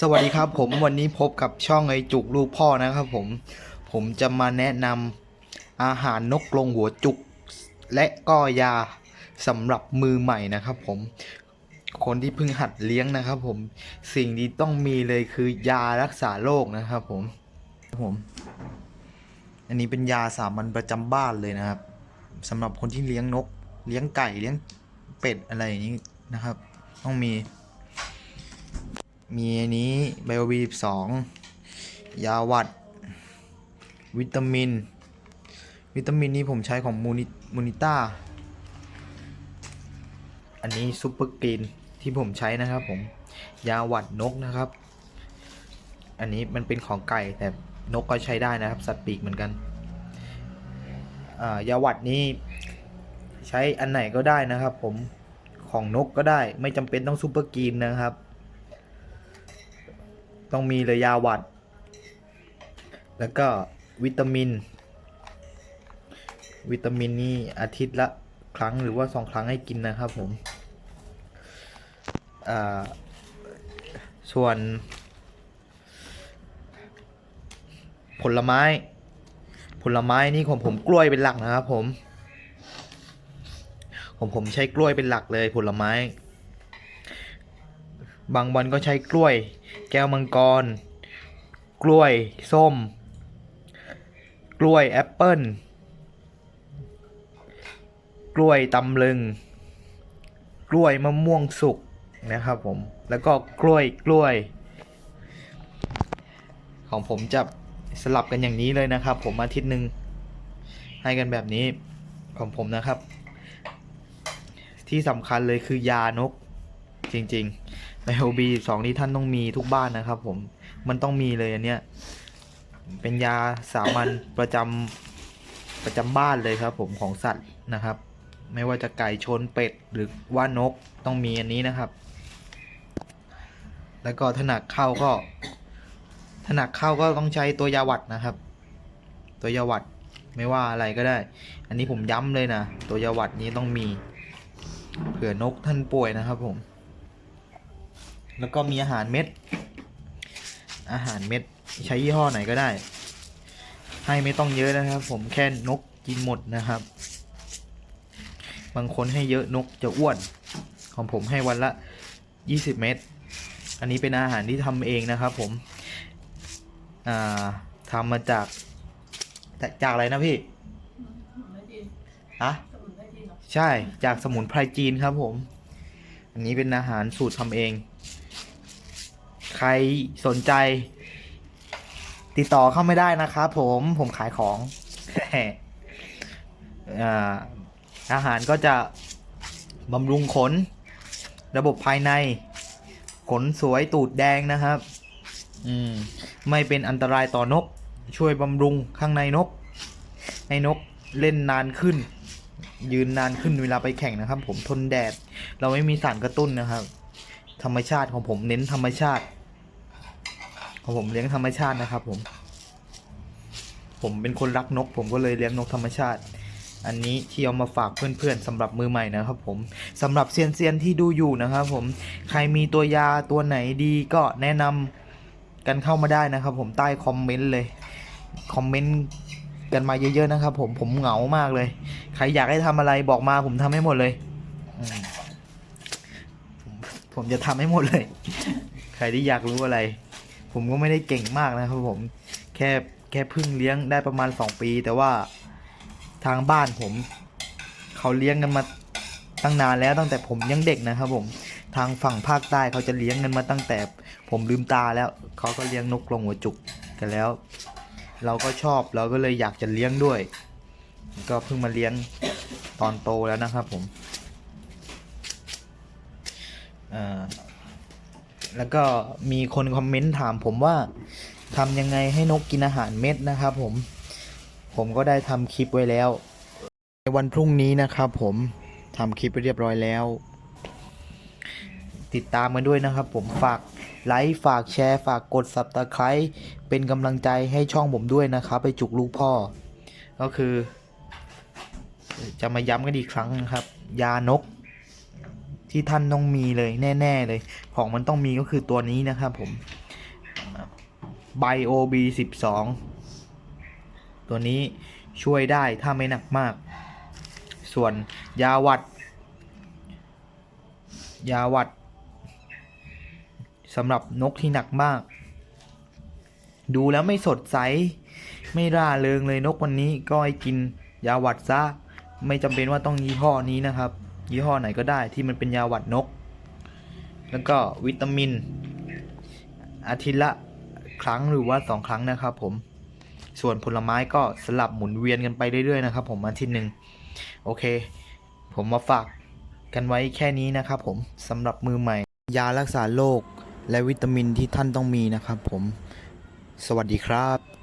สวัสดีครับ ผมวันนี้พบกับช่องไอจุกลูกพ่อนะครับผมผมจะมาแนะนำอาหารนกกรงหัวจุก และก็ยาสำหรับมือใหม่นะครับผมคนที่เพิ่งหัดเลี้ยงนะครับผมสิ่งที่ต้องมีเลยคือยารักษาโรคนะครับผมผม อันนี้เป็นยาสามัญประจำบ้านเลยนะครับสำหรับคนที่เลี้ยงนก เลี้ยงไก่เลี้ยงเป็ดอะไรอย่างนี้นะครับ ต้องมี มีอันนี้ไบโอบีสองยาวัด วิตามิน วิตามินนี้ผมใช้ของมูนิมูนิต้า อันนี้ซุปเปอร์กรีนที่ผมใช้นะครับผม ยาหวัดนกนะครับ อันนี้มันเป็นของไก่แต่นกก็ใช้ได้นะครับ สัตว์ปีกเหมือนกันายาหวัดนี้ใช้อันไหนก็ได้นะครับผมของนกก็ได้ไม่จำเป็นต้องซุปเปอร์กรีนนะครับ ต้องมีเลยยาหวัด แล้วก็วิตามิน วิตามินนี่อาทิตย์ละครั้งหรือว่าสองครั้งให้กินนะครับผมอ่าส่วน ผลไม้ ผลไม้นี่ของผมกล้วยเป็นหลักนะครับผม ผมผมใช้กล้วยเป็นหลักเลยผลไม้ บางวันก็ใช้กล้วย แก้วมังกร กล้วยส้ม กล้วยแอปเปิ้ล กล้วยตำลึง กล้วยมะม่วงสุกนะครับผม แล้วก็กล้วยกล้วย ของผมจะสลับกันอย่างนี้เลยนะครับ ผมอาทิตย์หนึ่งให้กันแบบนี้ของผมนะครับ ที่สำคัญเลยคือยานกจริง ๆ ไบโอบีสองนี้ท่านต้องมีทุกบ้านนะครับ ผมมันต้องมีเลยอันเนี้ยเป็นยาสามัญประจำประจำบ้านเลยครับ ผมของสัตว์นะครับ ไม่ว่าจะไก่ชนเป็ดหรือว่านกต้องมีอันนี้นะครับ แล้วก็ถนักเข้าก็ถนักเข้าก็ต้องใช้ตัวยาหวัดนะครับ ตัวยาหวัดไม่ว่าอะไรก็ได้ อันนี้ผมย้ำเลยนะ ตัวยาหวัดนี้ต้องมี เผื่อนกท่านป่วยนะครับผม แล้วก็มีอาหารเม็ด อาหารเม็ดใช้ยี่ห้อไหนก็ได้ ให้ไม่ต้องเยอะนะครับ ผมแค่นกกินหมดนะครับ บางคนให้เยอะนกจะอ้วน ของผมให้วันละ 20 เม็ดอันนี้เป็นอาหารที่ทำเองนะครับ ผมอ่าทำมาจากจากจากอะไรนะพี่อะใช่จากสมุนไพรจีนครับผม อันนี้เป็นอาหารสูตรทำเอง ใครสนใจ ติดต่อเข้าไม่ได้นะครับผมผมขายของอาอาหารก็จะบำรุงขน ระบบภายใน ขนสวยตูดแดงนะครับ อืม ไม่เป็นอันตรายต่อนก ช่วยบำรุงข้างในนก ให้นกเล่นนานขึ้น ยืนนานขึ้นเวลาไปแข่งนะครับ ผมทนแดด เราไม่มีสารกระตุ้นนะครับ ธรรมชาติของผมเน้นธรรมชาติ ของผมเลี้ยงธรรมชาตินะครับ ผม ผมเป็นคนรักนก ผมก็เลยเลี้ยงนกธรรมชาติ อันนี้ที่เอามาฝากเพื่อนๆสำหรับมือใหม่นะครับ ผมสำหรับเซียนๆที่ดูอยู่นะครับ ผมใครมีตัวยาตัวไหนดีก็แนะนำกันเข้ามาได้นะครับ ผมใต้คอมเมนต์เลยคอมเมนต์กันมาเยอะๆนะครับ ผมผมเหงามากเลย ใครอยากให้ทำอะไรบอกมาผมทำให้หมดเลยอืมผมผมจะทำให้หมดเลย ใครที่อยากรู้อะไร ผมก็ไม่ได้เก่งมากนะครับผม แค่แค่เพึ่งเลี้ยงได้ประมาณสองปี แต่ว่าทางบ้านผม เขาเลี้ยงกันมาตั้งนานแล้วตั้งแต่ผมยังเด็กนะครับผมทางฝั่งภาคใต้เขาจะเลี้ยงกันมาตั้งแต่ ผมลืมตาแล้วเขาก็เลี้ยงนกกรงหัวจุกกันแล้ว เราก็ชอบเราก็เลยอยากจะเลี้ยงด้วย ก็เพิ่งมาเลี้ยงตอนโตแล้วนะครับผมแล้วก็มีคนคอมเมนต์ถามผมว่าทำยังไงให้นกกินอาหารเม็ดนะครับผม ผมก็ได้ทำคลิปไว้แล้ว ในวันพรุ่งนี้นะครับผมทำคลิปไปเรียบร้อยแล้ว ติดตามกันด้วยนะครับผมฝากไลค์ฝากแชร์ฝากกด subscribe เป็นกำลังใจให้ช่องผมด้วยนะครับไปจุกลูกพ่อ ก็คือ จะมาย้ำกันอีกครั้งนะครับ ยานก ที่ท่านต้องมีเลยแน่ ๆ เลย ของมันต้องมีก็คือตัวนี้นะครับผมไบโอบีสิบสองตัวนี้ช่วยได้ถ้าไม่หนักมาก ส่วนยาวัด ยาวัดสำหรับนกที่หนักมาก ดูแล้วไม่สดใส ไม่ร่าเริงเลยนกวันนี้ก็ให้กินยาวัดซะ ไม่จำเป็นว่าต้องยี่ห้อนี้นะครับ ยี่ห้อไหนก็ได้ที่มันเป็นยาหวัดนก แล้วก็วิตามิน อาทิตย์ละครั้งหรือว่าสองครั้งนะครับผมส่วนผลไม้ก็สลับหมุนเวียนกันไปเรื่อยๆนะครับ ผมอาทิตย์หนึ่งโอเค ผมมาฝากกันไว้แค่นี้นะครับ ผมสำหรับมือใหม่ ยารักษาโรคและวิตามินที่ท่านต้องมีนะครับ ผม สวัสดีครับ